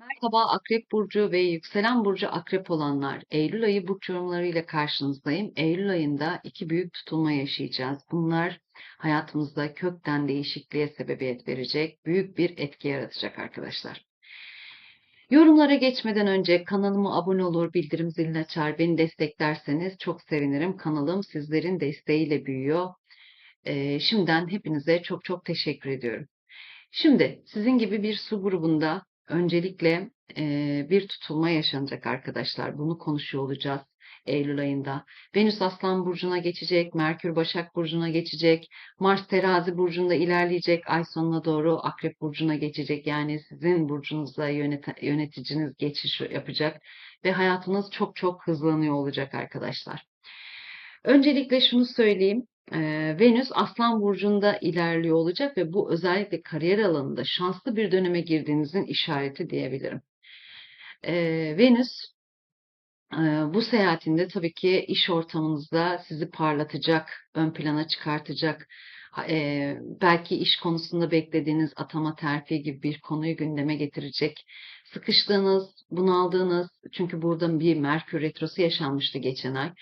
Merhaba Akrep Burcu ve yükselen burcu Akrep olanlar. Eylül ayı burç yorumlarıyla karşınızdayım. Eylül ayında iki büyük tutulma yaşayacağız. Bunlar hayatımızda kökten değişikliğe sebebiyet verecek, büyük bir etki yaratacak arkadaşlar. Yorumlara geçmeden önce kanalıma abone olur, bildirim zilini açar, beni desteklerseniz çok sevinirim. Kanalım sizlerin desteğiyle büyüyor. Ee, şimdiden hepinize çok çok teşekkür ediyorum. Şimdi sizin gibi bir su grubunda öncelikle e, bir tutulma yaşanacak arkadaşlar. Bunu konuşuyor olacağız Eylül ayında. Venüs Aslan Burcu'na geçecek, Merkür Başak Burcu'na geçecek, Mars Terazi Burcu'nda ilerleyecek, ay sonuna doğru Akrep Burcu'na geçecek. Yani sizin burcunuza yönet yöneticiniz geçiş yapacak ve hayatınız çok çok hızlanıyor olacak arkadaşlar. Öncelikle şunu söyleyeyim. Venüs Aslan Burcu'nda ilerliyor olacak ve bu özellikle kariyer alanında şanslı bir döneme girdiğinizin işareti diyebilirim. Venüs bu seyahatinde tabii ki iş ortamınızda sizi parlatacak, ön plana çıkartacak, belki iş konusunda beklediğiniz atama terfi gibi bir konuyu gündeme getirecek. Sıkıştığınız, bunaldığınız, çünkü burada bir Merkür Retrosu yaşanmıştı geçen ay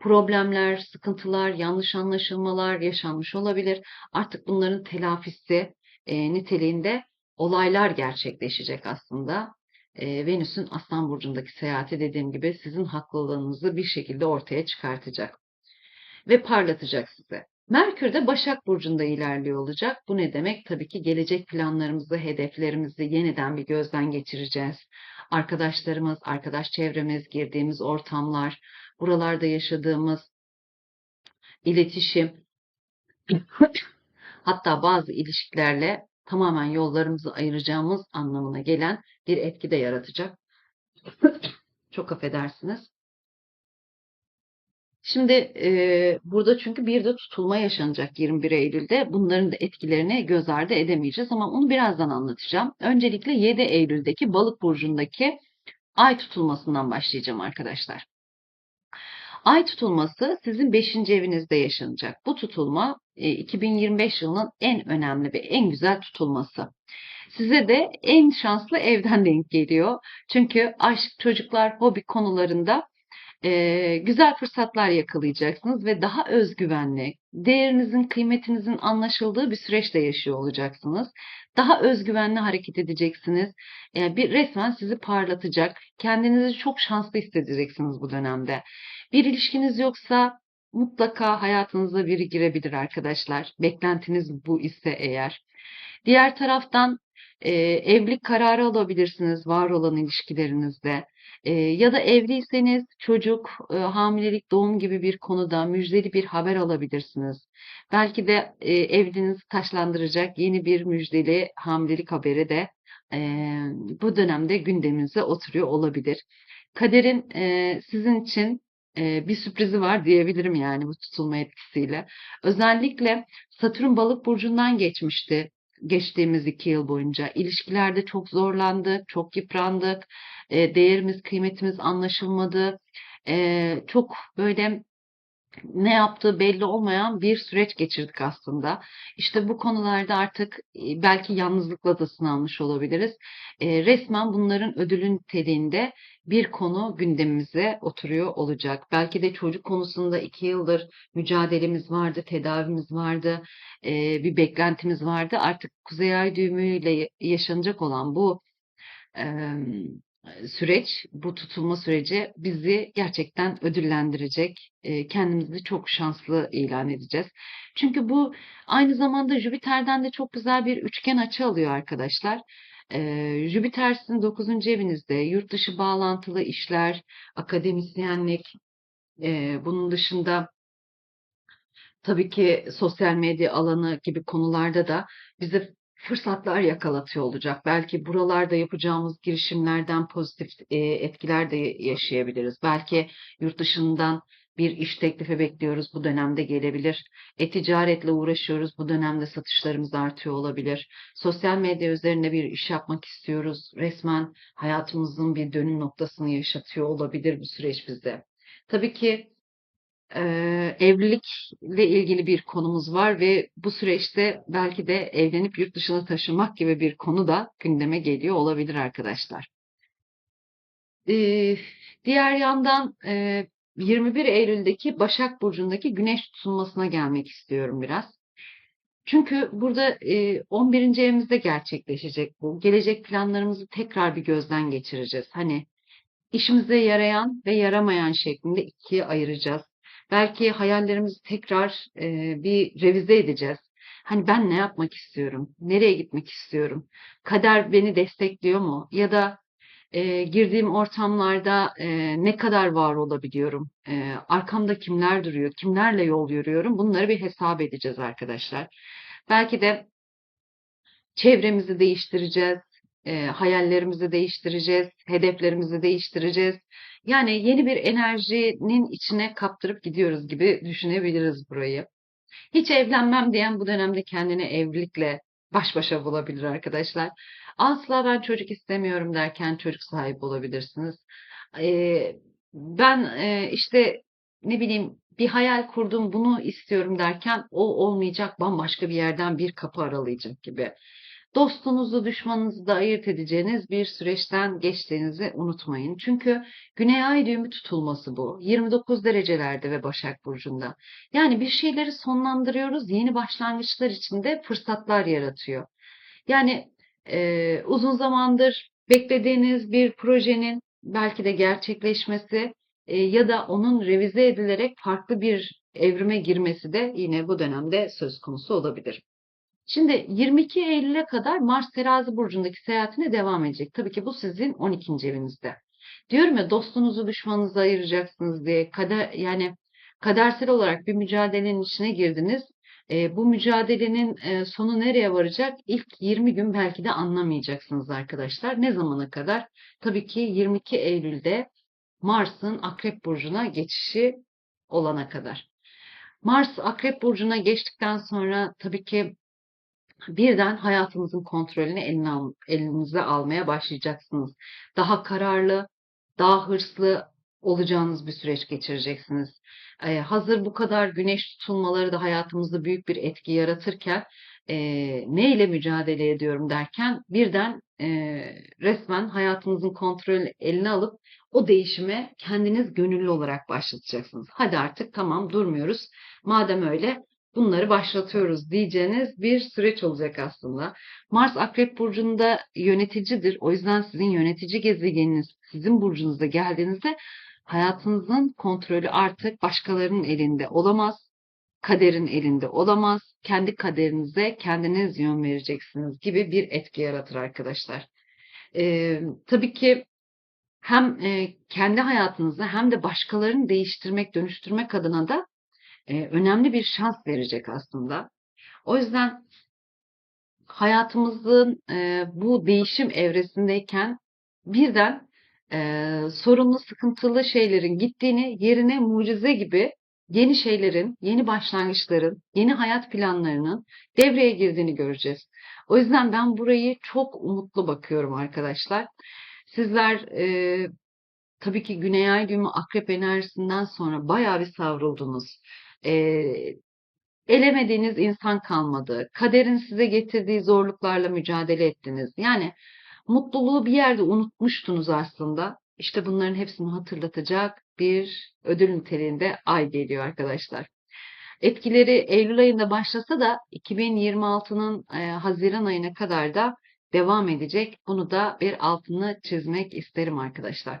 problemler, sıkıntılar, yanlış anlaşılmalar yaşanmış olabilir. Artık bunların telafisi e, niteliğinde olaylar gerçekleşecek aslında. E, Venüs'ün Aslan Burcu'ndaki seyahati dediğim gibi sizin haklılığınızı bir şekilde ortaya çıkartacak ve parlatacak size. Merkür de Başak Burcu'nda ilerliyor olacak. Bu ne demek? Tabii ki gelecek planlarımızı, hedeflerimizi yeniden bir gözden geçireceğiz. Arkadaşlarımız, arkadaş çevremiz, girdiğimiz ortamlar, buralarda yaşadığımız iletişim, hatta bazı ilişkilerle tamamen yollarımızı ayıracağımız anlamına gelen bir etki de yaratacak. Çok affedersiniz. Şimdi e, burada çünkü bir de tutulma yaşanacak 21 Eylül'de. Bunların da etkilerini göz ardı edemeyeceğiz ama onu birazdan anlatacağım. Öncelikle 7 Eylül'deki Balık burcundaki ay tutulmasından başlayacağım arkadaşlar. Ay tutulması sizin 5. evinizde yaşanacak. Bu tutulma 2025 yılının en önemli ve en güzel tutulması. Size de en şanslı evden denk geliyor. Çünkü aşk, çocuklar, hobi konularında e, güzel fırsatlar yakalayacaksınız ve daha özgüvenli, değerinizin, kıymetinizin anlaşıldığı bir süreçte yaşıyor olacaksınız. Daha özgüvenli hareket edeceksiniz. E, bir resmen sizi parlatacak. Kendinizi çok şanslı hissedeceksiniz bu dönemde. Bir ilişkiniz yoksa mutlaka hayatınıza biri girebilir arkadaşlar. Beklentiniz bu ise eğer. Diğer taraftan e, evlilik kararı alabilirsiniz var olan ilişkilerinizde. E, ya da evliyseniz çocuk, e, hamilelik, doğum gibi bir konuda müjdeli bir haber alabilirsiniz. Belki de e, evliliğinizi taşlandıracak yeni bir müjdeli hamilelik haberi de e, bu dönemde gündeminize oturuyor olabilir. Kaderin e, sizin için bir sürprizi var diyebilirim yani bu tutulma etkisiyle. Özellikle Satürn balık burcundan geçmişti geçtiğimiz iki yıl boyunca. İlişkilerde çok zorlandık, çok yıprandık, değerimiz, kıymetimiz anlaşılmadı. Çok böyle ne yaptığı belli olmayan bir süreç geçirdik aslında. İşte bu konularda artık e, belki yalnızlıkla da sınanmış olabiliriz. E, resmen bunların ödülün niteliğinde bir konu gündemimize oturuyor olacak. Belki de çocuk konusunda iki yıldır mücadelemiz vardı, tedavimiz vardı, e, bir beklentimiz vardı. Artık Kuzey Ay düğümüyle yaşanacak olan bu süreç, bu tutulma süreci bizi gerçekten ödüllendirecek. Kendimizi çok şanslı ilan edeceğiz. Çünkü bu aynı zamanda Jüpiter'den de çok güzel bir üçgen açı alıyor arkadaşlar. Jüpiter sizin 9. evinizde yurt dışı bağlantılı işler, akademisyenlik, bunun dışında tabii ki sosyal medya alanı gibi konularda da bize fırsatlar yakalatıyor olacak. Belki buralarda yapacağımız girişimlerden pozitif e, etkiler de yaşayabiliriz. Belki yurt dışından bir iş teklifi bekliyoruz. Bu dönemde gelebilir. E-ticaretle uğraşıyoruz. Bu dönemde satışlarımız artıyor olabilir. Sosyal medya üzerine bir iş yapmak istiyoruz. Resmen hayatımızın bir dönüm noktasını yaşatıyor olabilir bu süreç bize. Tabii ki Eee, evlilikle ilgili bir konumuz var ve bu süreçte belki de evlenip yurt dışına taşınmak gibi bir konu da gündeme geliyor olabilir arkadaşlar. Ee, diğer yandan e, 21 Eylül'deki Başak Burcu'ndaki Güneş tutulmasına gelmek istiyorum biraz. Çünkü burada e, 11. evimizde gerçekleşecek bu. Gelecek planlarımızı tekrar bir gözden geçireceğiz. Hani işimize yarayan ve yaramayan şeklinde ikiye ayıracağız. Belki hayallerimizi tekrar e, bir revize edeceğiz. Hani ben ne yapmak istiyorum? Nereye gitmek istiyorum? Kader beni destekliyor mu? Ya da e, girdiğim ortamlarda e, ne kadar var olabiliyorum? E, arkamda kimler duruyor? Kimlerle yol yürüyorum? Bunları bir hesap edeceğiz arkadaşlar. Belki de çevremizi değiştireceğiz, e, hayallerimizi değiştireceğiz, hedeflerimizi değiştireceğiz. Yani yeni bir enerjinin içine kaptırıp gidiyoruz gibi düşünebiliriz burayı. Hiç evlenmem diyen bu dönemde kendini evlilikle baş başa bulabilir arkadaşlar. Asla ben çocuk istemiyorum derken çocuk sahibi olabilirsiniz. Ee, ben e, işte ne bileyim bir hayal kurdum bunu istiyorum derken o olmayacak bambaşka bir yerden bir kapı aralayacak gibi. Dostunuzu, düşmanınızı da ayırt edeceğiniz bir süreçten geçtiğinizi unutmayın. Çünkü Güney Ay düğümü tutulması bu. 29 derecelerde ve Başak Burcu'nda. Yani bir şeyleri sonlandırıyoruz, yeni başlangıçlar içinde fırsatlar yaratıyor. Yani e, uzun zamandır beklediğiniz bir projenin belki de gerçekleşmesi e, ya da onun revize edilerek farklı bir evrime girmesi de yine bu dönemde söz konusu olabilir. Şimdi 22 Eylül'e kadar Mars Terazi burcundaki seyahatine devam edecek. Tabii ki bu sizin 12. evinizde. Diyorum ya dostunuzu düşmanınızı ayıracaksınız diye kader yani kadersel olarak bir mücadelenin içine girdiniz. E, bu mücadelenin e, sonu nereye varacak? İlk 20 gün belki de anlamayacaksınız arkadaşlar. Ne zamana kadar? Tabii ki 22 Eylül'de Mars'ın Akrep Burcu'na geçişi olana kadar. Mars Akrep Burcu'na geçtikten sonra tabii ki birden hayatınızın kontrolünü elinize almaya başlayacaksınız. Daha kararlı, daha hırslı olacağınız bir süreç geçireceksiniz. Ee, hazır bu kadar güneş tutulmaları da hayatımızda büyük bir etki yaratırken e, ne mücadele ediyorum derken birden e, resmen hayatınızın kontrolünü eline alıp o değişime kendiniz gönüllü olarak başlatacaksınız. Hadi artık tamam durmuyoruz. Madem öyle bunları başlatıyoruz diyeceğiniz bir süreç olacak aslında. Mars Akrep Burcu'nda yöneticidir. O yüzden sizin yönetici gezegeniniz sizin burcunuzda geldiğinizde hayatınızın kontrolü artık başkalarının elinde olamaz. Kaderin elinde olamaz. Kendi kaderinize kendiniz yön vereceksiniz gibi bir etki yaratır arkadaşlar. Ee, tabii ki hem kendi hayatınızı hem de başkalarını değiştirmek, dönüştürmek adına da e, önemli bir şans verecek aslında. O yüzden hayatımızın e, bu değişim evresindeyken birden e, sorunlu, sıkıntılı şeylerin gittiğini, yerine mucize gibi yeni şeylerin, yeni başlangıçların, yeni hayat planlarının devreye girdiğini göreceğiz. O yüzden ben burayı çok umutlu bakıyorum arkadaşlar. Sizler e, tabii ki Güney Ay düğümü akrep enerjisinden sonra bayağı bir savruldunuz. E, elemediğiniz insan kalmadı. Kaderin size getirdiği zorluklarla mücadele ettiniz. Yani mutluluğu bir yerde unutmuştunuz aslında. İşte bunların hepsini hatırlatacak bir ödül niteliğinde ay geliyor arkadaşlar. Etkileri Eylül ayında başlasa da 2026'nın e, Haziran ayına kadar da devam edecek. Bunu da bir altını çizmek isterim arkadaşlar.